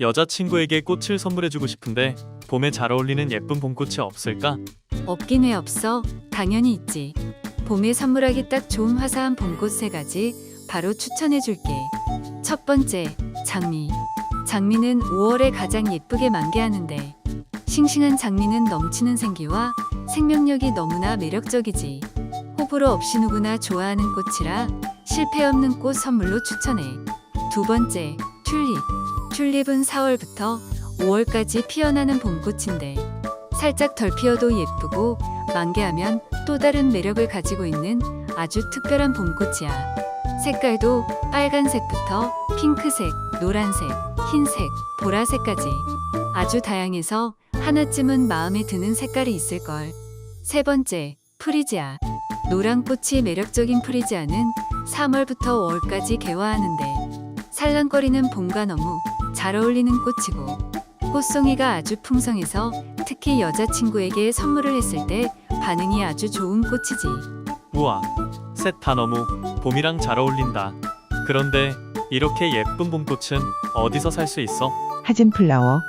여자친구에게 꽃을 선물해주고 싶은데 봄에 잘 어울리는 예쁜 봄꽃이 없을까? 없긴 왜 없어? 당연히 있지. 봄에 선물하기 딱 좋은 화사한 봄꽃 세 가지 바로 추천해 줄게. 첫 번째, 장미. 장미는 5월에 가장 예쁘게 만개하는데 싱싱한 장미는 넘치는 생기와 생명력이 너무나 매력적이지. 호불호 없이 누구나 좋아하는 꽃이라 실패 없는 꽃 선물로 추천해. 두 번째, 튤립. 튤립은 4월부터 5월까지 피어나는 봄꽃인데 살짝 덜 피어도 예쁘고 만개하면 또 다른 매력을 가지고 있는 아주 특별한 봄꽃이야. 색깔도 빨간색부터 핑크색, 노란색, 흰색, 보라색까지 아주 다양해서 하나쯤은 마음에 드는 색깔이 있을걸. 세 번째, 프리지아. 노란 꽃이 매력적인 프리지아는 3월부터 5월까지 개화하는데 살랑거리는 봄과 너무 잘 어울리는 꽃이고 꽃송이가 아주 풍성해서 특히 여자친구에게 선물을 했을 때 반응이 아주 좋은 꽃이지. 우와, 셋다 너무 봄이랑 잘 어울린다. 그런데 이렇게 예쁜 봄꽃은 어디서 살 수 있어? 하진 플라워